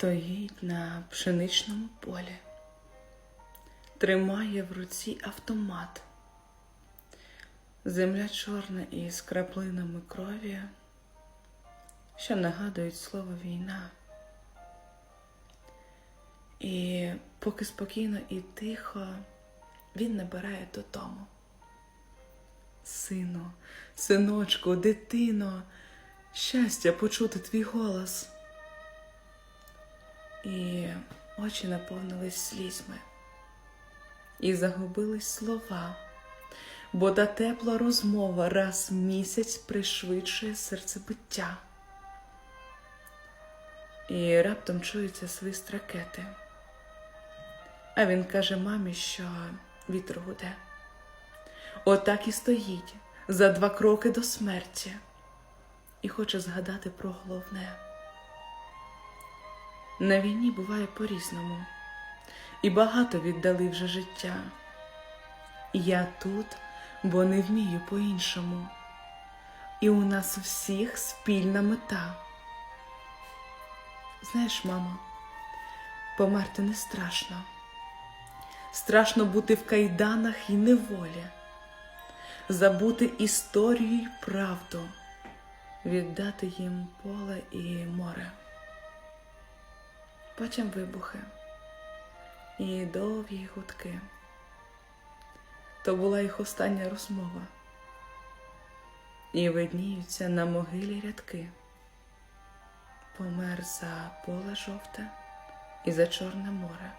Стоїть на пшеничному полі, тримає в руці автомат. Земля чорна із краплинами крові, що нагадують слово війна. І поки спокійно і тихо він набирає додому. Сину, синочку, дитино, щастя почути твій голос. І очі наповнились слізьми, і загубились слова, бо та тепла розмова раз в місяць пришвидшує серцебиття. І раптом чується свист ракети. А він каже мамі, що вітер гуде. Отак і стоїть за два кроки до смерті і хоче згадати про головне. На війні буває по-різному, і багато віддали вже життя. Я тут, бо не вмію по-іншому, і у нас всіх спільна мета. Знаєш, мамо, померти не страшно. Страшно бути в кайданах і неволі, забути історію й правду, віддати їм поле і море. Потім вибухи і довгі гудки. То була їх остання розмова. І видніються на могилі рядки. Помер за поле жовте і за Чорне море.